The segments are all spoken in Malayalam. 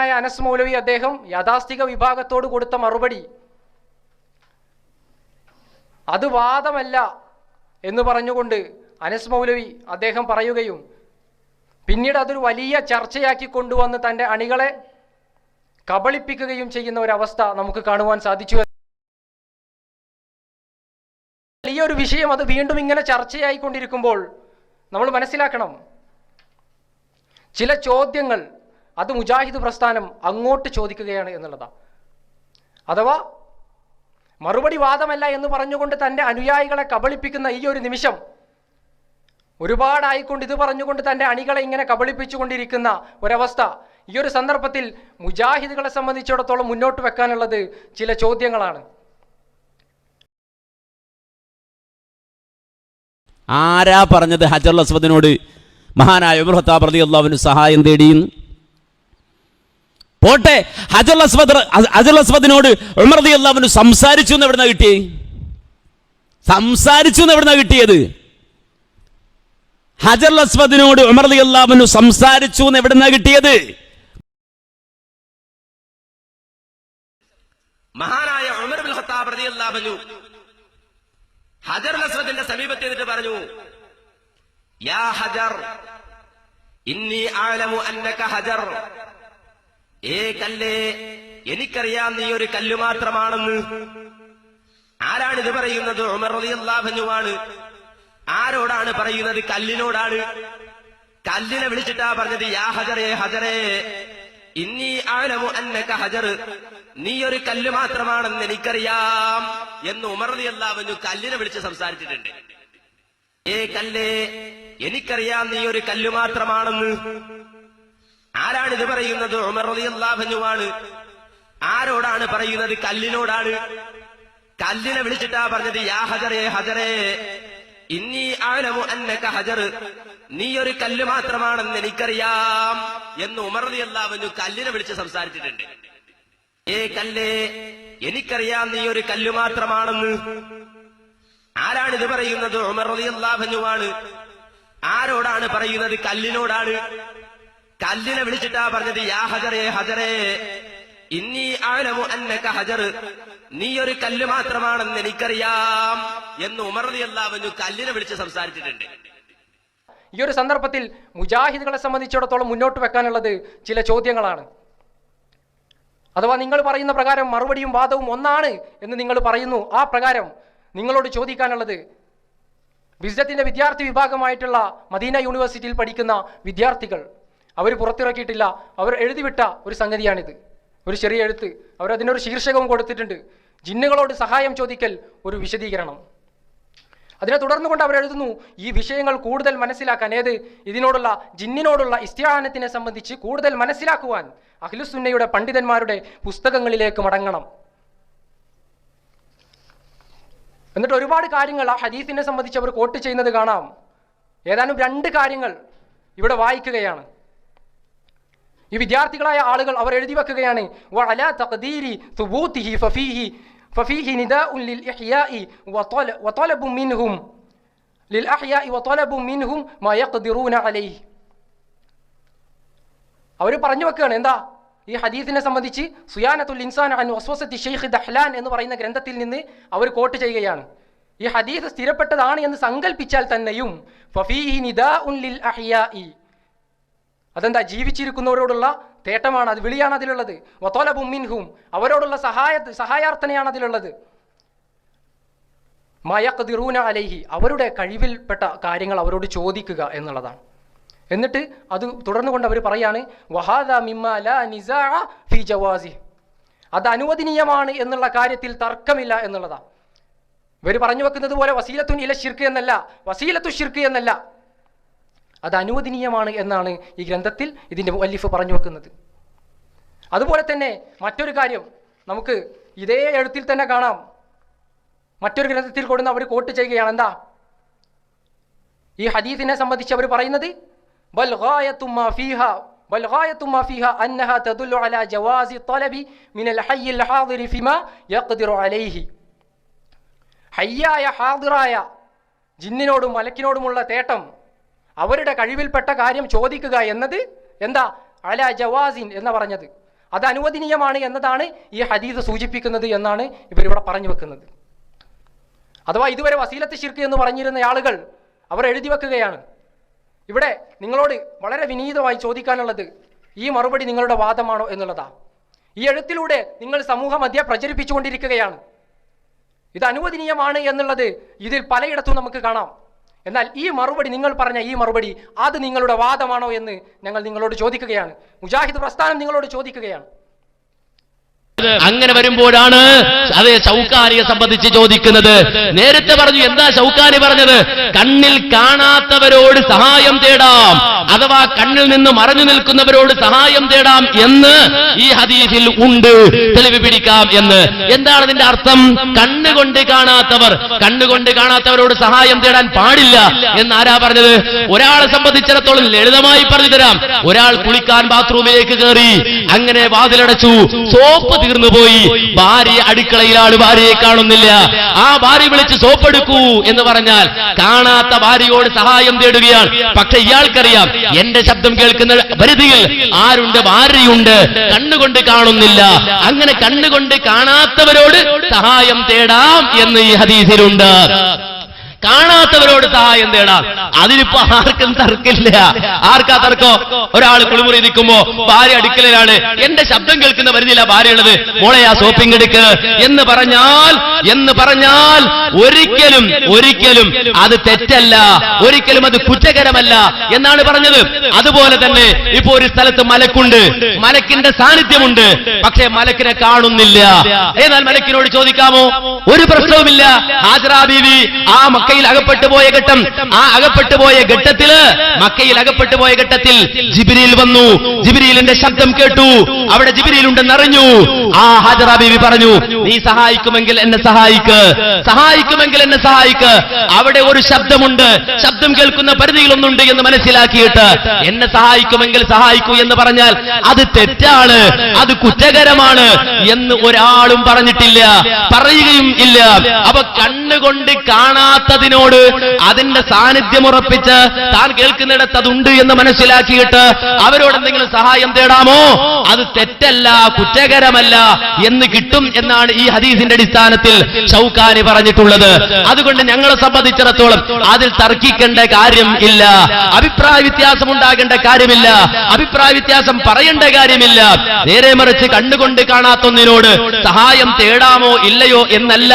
ആയ അനസ് മൗലവി അദ്ദേഹം യാഥാസ്ഥിക വിഭാഗത്തോട് കൊടുത്ത മറുപടി. അത് വാദമല്ല എന്ന് പറഞ്ഞുകൊണ്ട് അനസ് മൗലവി അദ്ദേഹം പറയുകയും പിന്നീട് അതൊരു വലിയ ചർച്ചയാക്കി കൊണ്ടുവന്ന് തന്റെ അണികളെ കബളിപ്പിക്കുകയും ചെയ്യുന്ന ഒരവസ്ഥ നമുക്ക് കാണുവാൻ സാധിച്ചു. ഈ ഒരു വിഷയം അത് വീണ്ടും ഇങ്ങനെ ചർച്ചയായിക്കൊണ്ടിരിക്കുമ്പോൾ നമ്മൾ മനസ്സിലാക്കണം. ചില ചോദ്യങ്ങൾ അത് മുജാഹിദ് പ്രസ്ഥാനം അങ്ങോട്ട് ചോദിക്കുകയാണ് എന്നുള്ളതാണ് അഥവാ മറുപടി വാദമല്ല എന്ന് പറഞ്ഞുകൊണ്ട് തന്റെ അനുയായികളെ കബളിപ്പിക്കുന്ന ഈ ഒരു നിമിഷം ഒരുപാടായിക്കൊണ്ട് ഇത് പറഞ്ഞുകൊണ്ട് തന്റെ അണികളെ ഇങ്ങനെ കബളിപ്പിച്ചുകൊണ്ടിരിക്കുന്ന ഒരവസ്ഥ. ഈ ഒരു സന്ദർഭത്തിൽ മുജാഹിദുകളെ സംബന്ധിച്ചിടത്തോളം മുന്നോട്ട് വെക്കാനുള്ളത് ചില ചോദ്യങ്ങളാണ്. ആരാ പറഞ്ഞത് ഹജർ അസ്വദിനോട്? മഹാനായ ഉമർ ഹത്താബ് റതി അള്ളാഹുവിന് സഹായം തേടിയെന്ന്? പോട്ടെ ഹജർ അസ്വദ് ഹജർ അസ്വദിനോട് ഉമർ റതി അള്ളാഹുവിന് സംസാരിച്ചു എന്ന് എവിടുന്ന കിട്ടി സംസാരിച്ചു എന്ന് എവിടുന്ന കിട്ടിയത്? ഹജർ അസ്വദിനോട് ഉമർ റതി അള്ളാഹുവിന് സംസാരിച്ചു എന്ന് എവിടുന്ന കിട്ടിയത്? മഹാനായ ഉമർ ബിൻ ഖത്താബ് റളിയല്ലാഹു അൻഹു ഹജർ അസ്വദിന്റെ സമീപത്ത് എന്നിട്ട് പറഞ്ഞു യാ ഹജർ ഇന്നി ആലമു അന്നക ഹജർ. ഏ കല്ലേ എനിക്കറിയാം നീ ഒരു കല്ല് മാത്രമാണെന്ന്. ആരാണിത് പറയുന്നത്? ഉമർ ആരോടാണ് പറയുന്നത്? കല്ലിനോടാണ്. കല്ലിനെ വിളിച്ചിട്ടാ പറഞ്ഞത് യാ ഹജറേ ഹജറേ ഇന്നി ആലമു അന്നക ഹജർ. നീ ഒരു കല്ല് മാത്രമാണെന്ന് എനിക്കറിയാം. എന്ന് ഉമർ റളിയല്ലാഹു കല്ലിനെ വിളിച്ച് സംസാരിച്ചിട്ടുണ്ട്. ഏ കല്ലേ എനിക്കറിയാം നീ ഒരു കല്ല് മാത്രമാണെന്ന്. ആരാണിത് പറയുന്നത്? ഉമർ ആണ് ആരോടാണ് പറയുന്നത്? കല്ലിനോടാണ്. കല്ലിനെ വിളിച്ചിട്ടാ പറഞ്ഞത് യാ ഹജറേ ഹജറേ ഇന്നി ആലമു അന്നക ഹജർ. നീ ഒരു കല്ല് മാത്രമാണെന്ന് എനിക്കറിയാം. എന്ന് ഉമർ റളിയല്ലാഹു കല്ലിനെ വിളിച്ച് സംസാരിച്ചിട്ടുണ്ട്. ഏ കല്ലേ എനിക്കറിയാം നീ ഒരു കല്ല് മാത്രമാണെന്ന്. ആരാണിത് പറയുന്നത്? ഉമർ റളിയല്ലാഹു അൻഹു ആണ് ആരോടാണ് പറയുന്നത്? കല്ലിനോടാണ്. കല്ലിനെ വിളിച്ചിട്ടാ പറഞ്ഞത് യാ ഹജറേ ഹജറേ ഇന്നി ആലമു അന്നക ഹജർ നീ ഒരു കല്ല് മാത്രമാണെന്ന് എനിക്കറിയാം. എന്ന് ഉമർ റളിയല്ലാഹു അൻഹു കല്ലിനെ വിളിച്ച് സംസാരിച്ചിട്ടുണ്ട്. ഈ ഒരു സന്ദർഭത്തിൽ മുജാഹിദുകളെ സംബന്ധിച്ചിടത്തോളം മുന്നോട്ട് വെക്കാനുള്ളത് ചില ചോദ്യങ്ങളാണ്. അഥവാ നിങ്ങൾ പറയുന്ന പ്രകാരം മറുപടിയും വാദവും ഒന്നാണ് എന്ന് നിങ്ങൾ പറയുന്നു ആ പ്രകാരം നിങ്ങളോട് ചോദിക്കാനുള്ളത് ബിസ്നത്തിന്റെ വിദ്യാർത്ഥി വിഭാഗമായിട്ടുള്ള മദീന യൂണിവേഴ്സിറ്റിയിൽ പഠിക്കുന്ന വിദ്യാർത്ഥികൾ. അവർ പുറത്തിറക്കിയിട്ടില്ല. അവർ എഴുതിവിട്ട ഒരു സംഗതിയാണിത്. ഒരു ചെറിയ എഴുത്ത്. അവർ അതിനൊരു ശീർഷകവും കൊടുത്തിട്ടുണ്ട്. ജിന്നുകളോട് സഹായം ചോദിക്കൽ ഒരു വിശദീകരണം. അതിനെ തുടർന്നുകൊണ്ട് അവർ എഴുതുന്നു ഈ വിഷയങ്ങൾ കൂടുതൽ മനസ്സിലാക്കാൻ. ഏത്? ഇതിനോടുള്ള ജിന്നിനോടുള്ള ഇസ്ത്യാനത്തിനെ സംബന്ധിച്ച് കൂടുതൽ മനസ്സിലാക്കുവാൻ അഖിലുസുന്നയുടെ പണ്ഡിതന്മാരുടെ പുസ്തകങ്ങളിലേക്ക് മടങ്ങണം. എന്നിട്ട് ഒരുപാട് കാര്യങ്ങൾ ആ ഹദീസിനെ സംബന്ധിച്ച് അവർ കോട്ട് ചെയ്യുന്നത് കാണാം. ഏതാനും രണ്ട് കാര്യങ്ങൾ ഇവിടെ വായിക്കുകയാണ്. ഈ വിദ്യാർത്ഥികളായ ആളുകൾ അവർ എഴുതി വെക്കുകയാണ്. വഅലാ ഫഫീഹി ഫഫീഹി ലിൽ മിൻഹും ലിൽ മിൻഹും മാ അലൈഹി. അവർ പറഞ്ഞു വെക്കുകയാണ് എന്താ? ഈ ഹദീസിനെ സംബന്ധിച്ച് സുയാനത്തുൽ ഇൻസാൻ അൻ വസ്വസത്തി ഷെയ്ഖ് ദഹ്ലാൻ എന്ന് പറയുന്ന ഗ്രന്ഥത്തിൽ നിന്ന് അവർ കോട്ട് ചെയ്യുകയാണ്. ഈ ഹദീസ് സ്ഥിരപ്പെട്ടതാണ് എന്ന് സങ്കല്പിച്ചാൽ തന്നെയും ഫഫീഹി ലിൽ അതെന്താ ജീവിച്ചിരിക്കുന്നവരോടുള്ള തേട്ടമാണ് അത് വിളിയാണ് അതിലുള്ളത്. വത്തോല മിൻഹും അവരോടുള്ള സഹായ സഹായാർത്ഥനയാണ് അതിലുള്ളത്. മയക്കതിറൂന അലൈഹി അവരുടെ കഴിവിൽപ്പെട്ട കാര്യങ്ങൾ അവരോട് ചോദിക്കുക എന്നുള്ളതാണ്. എന്നിട്ട് അത് തുടർന്നുകൊണ്ട് അവർ പറയാണ് വഹാദ മിമ്മ ലാ നിസാഅ ഫി ജവാസി അത് അനുവദനീയമാണ് എന്നുള്ള കാര്യത്തിൽ തർക്കമില്ല എന്നുള്ളതാണ്. ഇവർ പറഞ്ഞു വെക്കുന്നത് പോലെ വസീലത്തുൻ ഇല ഷിർക്ക് എന്നല്ല വസീലത്തു ഷിർക്ക് എന്നല്ല. അത് അനുവദനീയമാണ് എന്നാണ് ഈ ഗ്രന്ഥത്തിൽ ഇതിന്റെ വല്ലിഫ് പറഞ്ഞു വെക്കുന്നത്. അതുപോലെ തന്നെ മറ്റൊരു കാര്യം നമുക്ക് ഇതേ എഴുത്തിൽ തന്നെ കാണാം. മറ്റൊരു ഗ്രന്ഥത്തിൽ കൊടുന്ന് അവർ കോട്ട് ചെയ്യുകയാണ്. എന്താ? ഈ ഹദീസിനെ സംബന്ധിച്ച് അവർ പറയുന്നത് ജിന്നിനോടും മലക്കിനോടുമുള്ള തേട്ടം അവരുടെ കഴിവിൽപ്പെട്ട കാര്യം ചോദിക്കുക എന്നത് എന്താ? അല ജവാസിൻ എന്ന് പറഞ്ഞത്. അത് അനുവദനീയമാണ് എന്നതാണ് ഈ ഹദീസ് സൂചിപ്പിക്കുന്നത് എന്നാണ് ഇവരിവിടെ പറഞ്ഞു വെക്കുന്നത്. അഥവാ ഇതുവരെ വസീലത്ത് ശിർക്ക് എന്ന് പറഞ്ഞിരുന്ന ആളുകൾ അവർ എഴുതി വെക്കുകയാണ്. ഇവിടെ നിങ്ങളോട് വളരെ വിനീതമായി ചോദിക്കാനുള്ളത് ഈ മറുപടി നിങ്ങളുടെ വാദമാണോ എന്നുള്ളതാ. ഈ എഴുത്തിലൂടെ നിങ്ങൾ സമൂഹ മധ്യ പ്രചരിപ്പിച്ചുകൊണ്ടിരിക്കുകയാണ്. ഇത് അനുവദനീയമാണ് എന്നുള്ളത് ഇതിൽ പലയിടത്തും നമുക്ക് കാണാം. എന്നാൽ ഈ മറുപടി നിങ്ങൾ പറഞ്ഞ ഈ മറുപടി അത് നിങ്ങളുടെ വാദമാണോ എന്ന് ഞങ്ങൾ നിങ്ങളോട് ചോദിക്കുകയാണ്. മുജാഹിദ് പ്രസ്ഥാനം നിങ്ങളോട് ചോദിക്കുകയാണ്. അങ്ങനെ വരുമ്പോഴാണ് അതേ ഷൗക്കാനിയെ സംബന്ധിച്ച് ചോദിക്കുന്നത്. നേരത്തെ പറഞ്ഞു എന്താ ഷൗക്കാനി പറഞ്ഞത്? കണ്ണിൽ കാണാത്തവരോട് സഹായം തേടാം അഥവാ കണ്ണിൽ നിന്ന് മറഞ്ഞു നിൽക്കുന്നവരോട് സഹായം തേടാം എന്ന് ഈ ഹദീസിൽ ഉണ്ട്. തെളിവ് പിടിക്കാം എന്ന്. എന്താണ് അതിന്റെ അർത്ഥം? കണ്ണുകൊണ്ട് കാണാത്തവർ കണ്ണുകൊണ്ട് കാണാത്തവരോട് സഹായം തേടാൻ പാടില്ല എന്ന് ആരാ പറഞ്ഞത്? ഒരാളെ സംബന്ധിച്ചിടത്തോളം ലളിതമായി പറഞ്ഞു തരാം. ഒരാൾ കുളിക്കാൻ ബാത്റൂമിലേക്ക് കയറി അങ്ങനെ വാതിലടച്ചു സോപ്പ് തീർന്നു പോയി. ഭാര്യ അടുക്കളയിലാണ് ഭാര്യയെ കാണുന്നില്ല. ആ ഭാര്യ വിളിച്ച് സോപ്പെടുക്കൂ എന്ന് പറഞ്ഞാൽ കാണാത്ത ഭാര്യയോട് സഹായം തേടുകയാണ്. പക്ഷെ ഇയാൾക്കറിയാം എന്റെ ശബ്ദം കേൾക്കുന്ന പരിധിയിൽ ആരുണ്ട് ഭാര്യയുണ്ട് കണ്ണുകൊണ്ട് കാണുന്നില്ല. അങ്ങനെ കണ്ണുകൊണ്ട് കാണാത്തവരോട് സഹായം തേടാം എന്ന് ഈ ഹദീസിലുണ്ട്. കാണാത്തവരോട് സഹായം തേടാം അതിനിപ്പോ ആർക്കും തർക്കില്ല. ആർക്കാ തർക്കോ? ഒരാൾ കുളിമുറി നിൽക്കുമ്പോ ഭാര്യ അടുക്കലാണ് എന്റെ ശബ്ദം കേൾക്കുന്ന വരുന്നില്ല ഭാര്യയുള്ളത് മോളെ ആ സോപ്പിംഗ് എടുക്ക് എന്ന് പറഞ്ഞാൽ എന്ന് പറഞ്ഞാൽ ഒരിക്കലും ഒരിക്കലും അത് തെറ്റല്ല. ഒരിക്കലും അത് കുറ്റകരമല്ല എന്നാണ് പറഞ്ഞത്. അതുപോലെ തന്നെ ഇപ്പൊ ഒരു സ്ഥലത്ത് മലക്കുണ്ട്. മലക്കിന്റെ സാന്നിധ്യമുണ്ട്. പക്ഷെ മലക്കിനെ കാണുന്നില്ല. എന്നാൽ മലക്കിനോട് ചോദിക്കാമോ? ഒരു പ്രശ്നവുമില്ല. ഹാജറാ ബീവി. ആ മക്കയിൽ അകപ്പെട്ടു പോയ ഘട്ടം. ആ അകപ്പെട്ടു പോയ ഘട്ടത്തിൽ മക്കയിൽ അകപ്പെട്ടു പോയ ഘട്ടത്തിൽ ജിബിരിയിൽ വന്നു. ജിബിരിയിലിന്റെ ശബ്ദം കേട്ടു. അവിടെ ജിബിരിയിലുണ്ടെന്ന് അറിഞ്ഞു ആ ഹാജറ പറഞ്ഞു നീ സഹായിക്കുമെങ്കിൽ എന്നെ സഹായിക്ക് സഹായിക്കുമെങ്കിൽ എന്നെ സഹായിക്ക്. അവിടെ ഒരു ശബ്ദമുണ്ട്. ശബ്ദം കേൾക്കുന്ന പരിധികളൊന്നുണ്ട് എന്ന് മനസ്സിലാക്കിയിട്ട് എന്നെ സഹായിക്കുമെങ്കിൽ സഹായിക്കൂ എന്ന് പറഞ്ഞാൽ അത് തെറ്റാണ് അത് കുറ്റകരമാണ് എന്ന് ഒരാളും പറഞ്ഞിട്ടില്ല പറയുകയും ഇല്ല. അപ്പൊ കണ്ണുകൊണ്ട് കാണാത്തതിനോട് അതിന്റെ സാന്നിധ്യം ഉറപ്പിച്ച് താൻ കേൾക്കുന്നിടത്ത് അതുണ്ട് എന്ന് മനസ്സിലാക്കിയിട്ട് അവരോട് എന്തെങ്കിലും സഹായം തേടാമോ? അത് തെറ്റല്ല കുറ്റകരമല്ല എന്ന് കിട്ടും എന്നാണ് ഈ ഹദീസിന്റെ അടിസ്ഥാനത്തിൽ ഷൗക്കാനി പറഞ്ഞിട്ടുള്ളത്. അതുകൊണ്ട് ഞങ്ങളെ സംബന്ധിച്ചിടത്തോളം അതിൽ തർക്കിക്കേണ്ട കാര്യം ഇല്ല. അഭിപ്രായ വ്യത്യാസം ഉണ്ടാകേണ്ട കാര്യമില്ല. അഭിപ്രായ വ്യത്യാസം പറയേണ്ട കാര്യമില്ല. നേരെ മറിച്ച് കണ്ടുകൊണ്ട് കാണാത്തൊന്നിനോട് സഹായം തേടാമോ ഇല്ലയോ എന്നല്ല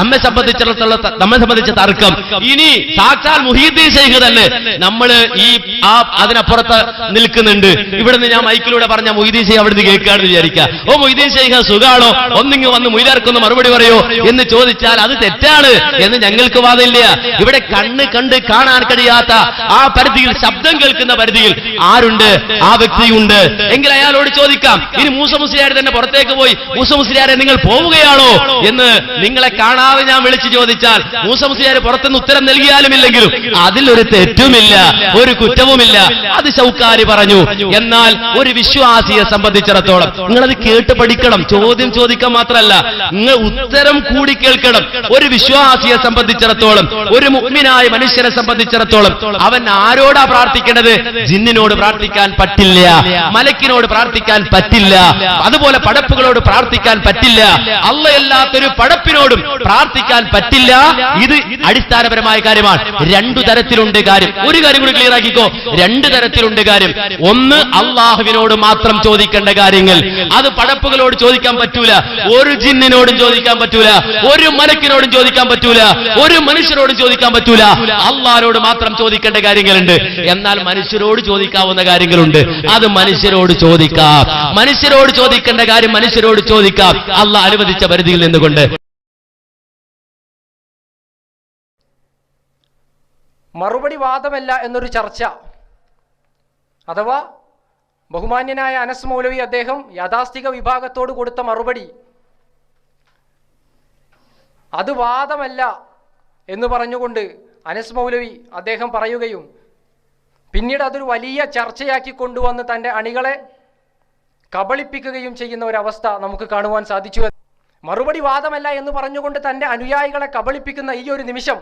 നമ്മെ സംബന്ധിച്ചിടത്തോളം നമ്മെ സംബന്ധിച്ച തർക്കം. ഇനി സാക്ഷാൽ മുഹീദ്ദീൻ ശൈഖ് തന്നെ നമ്മൾ ഈ ആ അതിനപ്പുറത്ത് നിൽക്കുന്നുണ്ട്. ഇവിടുന്ന് ഞാൻ മൈക്കിലൂടെ പറഞ്ഞ മൊയ്തീൻ ശൈഖ് അവിടുന്ന് കേൾക്കാണെന്ന് വിചാരിക്കുക. ഓ മൊയ്തീൻ ശൈഖ സുഖാണോ? ഒന്നിങ്ങ് വന്ന് മുയിലാർക്കൊന്ന് മറുപടി പറയോ? എന്ന് ചോദിച്ചാൽ അത് തെറ്റാണ് എന്ന് ഞങ്ങൾക്ക് വാദമില്ല ഇവിടെ കണ്ണ് കണ്ട് കാണാൻ കഴിയാത്ത ആ പരിധിയിൽ ശബ്ദം കേൾക്കുന്ന പരിധിയിൽ ആരുണ്ട്? ആ വ്യക്തിയുണ്ട്. എങ്കിൽ അയാളോട് ചോദിക്കാം ഇനി മൂസ മുസ്ലിയാർ തന്നെ പുറത്തേക്ക് പോയി. മൂസ മുസ്ലിയാരെ നിങ്ങൾ പോവുകയാണോ? എന്ന് നിങ്ങളെ കാണാതെ ഞാൻ വിളിച്ചു ചോദിച്ചാൽ മൂസ മുസ്ലിയാർ പുറത്തുനിന്ന് ഉത്തരം നൽകിയാലും ഇല്ലെങ്കിലും അതിലൊരു തെറ്റുമില്ല ഒരു കുറ്റവുമില്ല. അത് ശൗക്കാരി പറഞ്ഞു. എന്നാൽ ഒരു വിശ്വാസിയെ സംബന്ധിച്ചിടത്തോളം നിങ്ങളത് കേട്ട് പഠിക്കണം. ചോദ്യം ചോദിക്കാൻ മാത്രമല്ല നിങ്ങൾ ഉത്തരം കൂടി കേൾക്കണം. ഒരു വിശ്വാസിയെ സംബന്ധിച്ചിടത്തോളം ഒരു മുഗ്മിനായ മനുഷ്യനെ സംബന്ധിച്ചിടത്തോളം അവൻ ആരോടാ പ്രാർത്ഥിക്കേണ്ടത്? ജിന്നിനോട് പ്രാർത്ഥിക്കാൻ പറ്റില്ല. മലക്കിനോട് പ്രാർത്ഥിക്കാൻ പറ്റില്ല. അതുപോലെ പടപ്പുകളോട് പ്രാർത്ഥിക്കാൻ പറ്റില്ല. അല്ലയല്ലാത്തൊരു പടപ്പിനോടും പ്രാർത്ഥിക്കാൻ പറ്റില്ല. ഇത് അടിസ്ഥാനപരമായ കാര്യമാണ്. രണ്ടു തരത്തിലുണ്ട് കാര്യം. ഒരു കാര്യം കൂടി ക്ലിയർ ആക്കിക്കോ. രണ്ട് തരത്തിലുണ്ട് കാര്യം. ഒന്ന് അള്ളാഹുവിനോട് മാത്രം ചോദിക്കേണ്ട കാര്യങ്ങൾ. അത് പടപ്പുകളോട് ചോദിക്കാൻ പറ്റൂല. ഒരു ജിന്നിനോടും ചോദിക്കാൻ പറ്റൂല. ഒരു മലക്കിനോടും ചോദിക്കാൻ പറ്റൂല. ഒരു മനുഷ്യരോടും ചോദിക്കാൻ പറ്റൂല. അള്ളാരോട് മാത്രം ചോദിക്കേണ്ട കാര്യങ്ങളുണ്ട്. എന്നാൽ മനുഷ്യരോട് ചോദിക്കാവുന്ന കാര്യങ്ങളുണ്ട്. അത് മനുഷ്യരോട് ചോദിക്കാം. മനുഷ്യരോട് ചോദിക്കേണ്ട കാര്യം മനുഷ്യരോട് ചോദിക്കാം. അല്ല അനുവദിച്ച പരിധിയിൽ നിന്നുകൊണ്ട്. മറുപടി വാദമല്ല എന്നൊരു ചർച്ച. അഥവാ ബഹുമാന്യനായ അനസ് മൗലവി അദ്ദേഹം യാഥാസ്ഥിക വിഭാഗത്തോട് കൊടുത്ത മറുപടി. അത് വാദമല്ല എന്ന് പറഞ്ഞുകൊണ്ട് അനസ് മൗലവി അദ്ദേഹം പറയുകയും പിന്നീട് അതൊരു വലിയ ചർച്ചയാക്കി കൊണ്ടുവന്ന് തന്റെ അണികളെ കബളിപ്പിക്കുകയും ചെയ്യുന്ന ഒരവസ്ഥ നമുക്ക് കാണുവാൻ സാധിച്ചു. മറുപടി വാദമല്ല എന്ന് പറഞ്ഞുകൊണ്ട് തന്റെ അനുയായികളെ കബളിപ്പിക്കുന്ന ഈ ഒരു നിമിഷം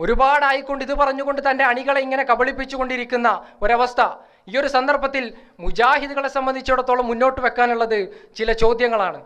ഒരുപാടായിക്കൊണ്ട് ഇത് പറഞ്ഞുകൊണ്ട് തന്റെ അണികളെ ഇങ്ങനെ കബളിപ്പിച്ചുകൊണ്ടിരിക്കുന്ന ഒരവസ്ഥ. ഈ ഒരു സന്ദർഭത്തിൽ മുജാഹിദുകളെ സംബന്ധിച്ചിടത്തോളം മുന്നോട്ട് വെക്കാനുള്ളത് ചില ചോദ്യങ്ങളാണ്.